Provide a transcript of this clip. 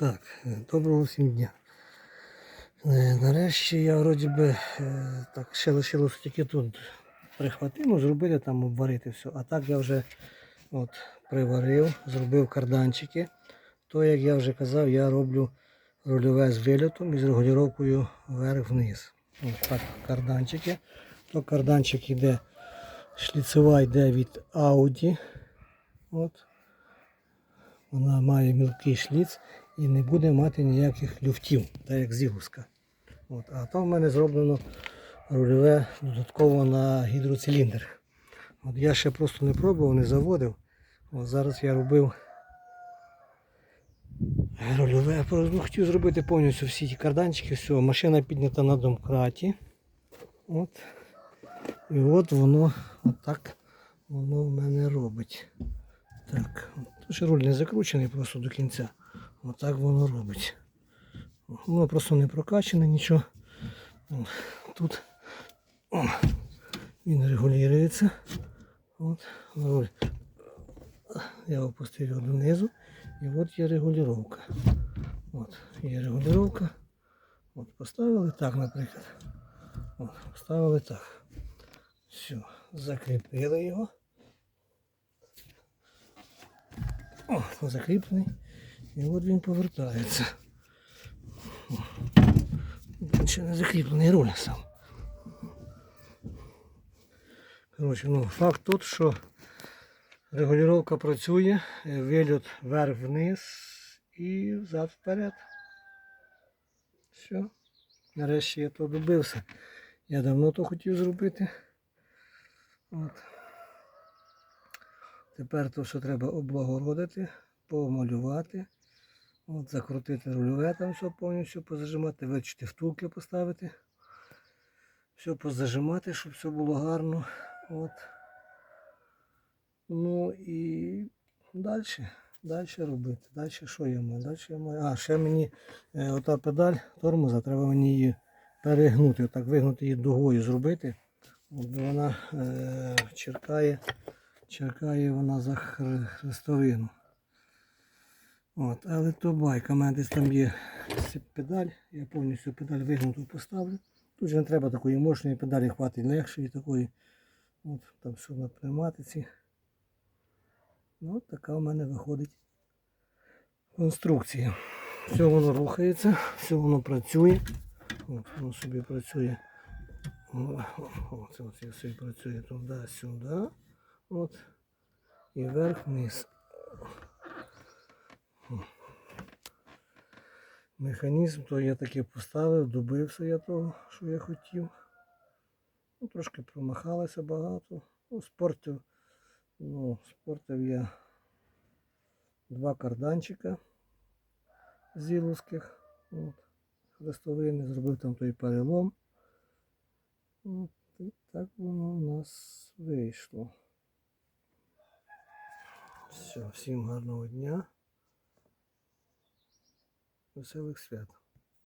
Так, е, доброго всім дня. Е, Нарешті я вроді би е, так ще лишилося тільки тут прихватити, ну, зробити там, обварити все. А так я вже от, приварив, зробив карданчики. То, як я вже казав, я роблю рульове з вильотом і з регулювання вверх-вниз. От так, карданчики. То карданчик йде, шліцева йде від Audi. От. Вона має мілкий шліц і не буде мати ніяких люфтів, так як зігуска. От. А то в мене зроблено рульове додатково на гідроциліндр. От я ще просто не пробував, не заводив. От зараз я робив рульове. Ну, хотів зробити повністю всі ті карданчики, все, машина піднята на домкраті. От. І от воно отак воно в мене робить. Так, тут ще руль не закручений просто до кінця. Отак воно робить. Воно просто не прокачане нічого. Тут о, він регулюється. От. Я опустив його донизу. І от є регулювання. От, є регулювання. От, поставили так, наприклад. От, поставили так. Все, закріпили його. О, закріплений. І от він повертається. Він ще не закріплений руль сам. Коротше, ну, факт тут, що регулювання працює, е, вильот вверх-вниз і взад вперед. Все. Нарешті я то добився. Я давно то хотів зробити. От. Тепер то, що треба облагородити, помалювати, от, закрутити рульове там все повністю позажимати, вичити втулки поставити. Все позажимати, щоб все було гарно. От. Ну і далі. Далі робити. Далі що я маю? Далі я маю. А, ще мені е, ота педаль тормоза, треба мені її перегнути, отак вигнути її дугою зробити. От вона е, черкає черкає вона за хр- хрестовину. От, але то байка, у мене десь там є педаль, я повністю педаль вигнуту поставлю. Тут же не треба такої мощної педалі, хватить легшої такої. От, там все на пневматиці. Ну, от така у мене виходить конструкція. Все воно рухається, все воно працює. От, воно собі працює. О, о, я собі працює туди-сюди. От. І вверх-вниз. Механізм то я таки поставив, добився я того, що я хотів. Ну, трошки промахалося багато. Ну, спортив, ну, спортив я два карданчика зіловських. От, хрестовини, зробив там той перелом. От, і так воно у нас вийшло. Все, всім гарного дня. Веселих свят!